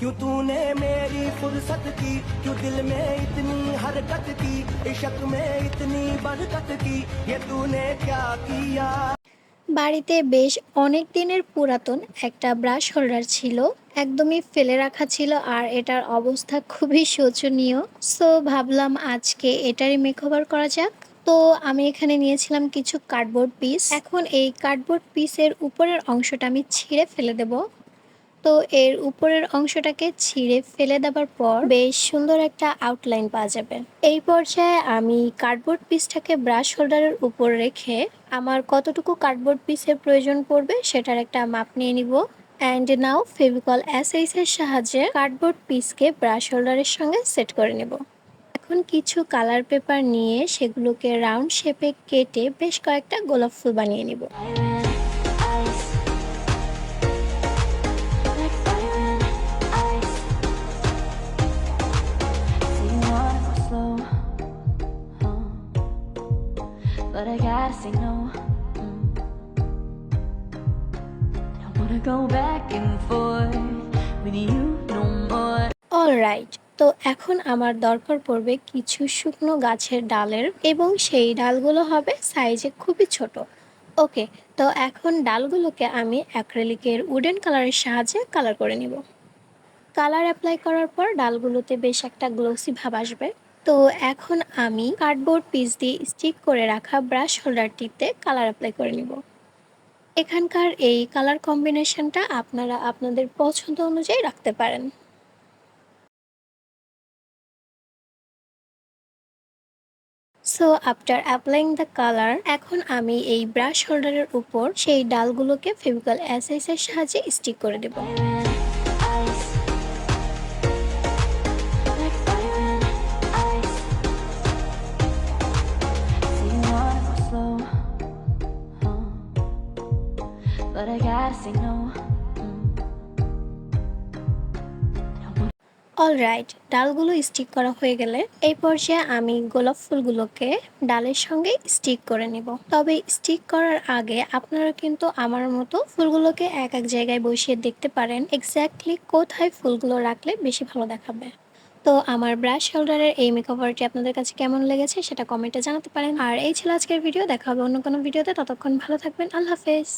क्यों तूने मेरी फुर्सत की क्यों दिल में इतनी हरकत की इश्क में इतनी बरकत की ये तूने क्या किया বাড়িতে বেশ অনেক দিনের পুরাতন একটা ব্রাশ হোল্ডার ছিল একদমই ফেলে রাখা ছিল আর এটার অবস্থা খুবই শোচনীয় সো ভাবলাম আজকে এটারই মেকওভার করা যাক তো আমি এখানে নিয়েছিলাম কিছু কার্ডবোর্ড পিস এখন এই কার্ডবোর্ড পিসের উপরের অংশটা আমি ছিঁড়ে ফেলে দেব তো এর উপরের অংশটাকে ছিঁড়ে ফেলে দেওয়ার পর বেশ সুন্দর একটা আউটলাইন পাওয়া যাবে। এই পর্যায়ে আমি কার্ডবোর্ড পিসটাকে ব্রাশ হোল্ডারের উপর রেখে আমার কতটুকু কার্ডবোর্ড পিসের প্রয়োজন পড়বে সেটার একটা মাপ নিয়ে নিব। অ্যান্ড নাও ফেভিকল এর সাহায্যে কার্ডবোর্ড পিসকে ব্রাশ হোল্ডারের সঙ্গে সেট করে নেব। এখন কিছু কালার পেপার নিয়ে সেগুলোকে রাউন্ড শেপে কেটে বেশ কয়েকটা গোলাপ ফুল বানিয়ে নিব। But I gotta say no. Mm. Don't wanna go back and forth with you no more. Alright তো এখন আমার দরকার পড়বে কিছু শুকনো গাছের ডালের এবং সেই ডালগুলো হবে সাইজে খুবই ছোট ওকে তো এখন ডালগুলোকে আমি অ্যাক্রেলিকের উডেন কালারের সাহায্যে কালার করে নিব কালার অ্যাপ্লাই করার পর ডালগুলোতে বেশ একটা গ্লোসি ভাব আসবে তো এখন আমি কার্ডবোর্ড পিস দিয়ে স্টিক করে রাখা ব্রাশ হোল্ডারটিতে কালার অ্যাপ্লাই করে নিব। এখানকার এই কালার কম্বিনেশনটা আপনারা আপনাদের পছন্দ অনুযায়ী রাখতে পারেন। So after applying the colour এখন আমি এই ব্রাশ হোল্ডারের উপর সেই ডালগুলোকে ফেভিকল এর সাহায্যে স্টিক করে দেব। অলরাইট ডালগুলো স্টিক করা হয়ে গেলে এই পর্যায়ে আমি গোলাপ ফুলগুলোকে ডালের সঙ্গে স্টিক করে নেব। তবে স্টিক করার আগে আপনারা কিন্তু আমার মতো ফুলগুলোকে এক এক জায়গায় বসিয়ে দেখতে পারেন এক্স্যাক্টলি কোথায় ফুলগুলো রাখলে বেশি ভালো দেখাবে। তো আমার ব্রাশ হোল্ডারের এই মেকওভারটি আপনাদের কাছে কেমন লেগেছে সেটা কমেন্টে জানাতে পারেন। আর এই ছিল আজকের ভিডিও দেখা হবে অন্য কোনো ভিডিওতে ততক্ষণ ভালো থাকবেন, আল্লাহ হাফেজ।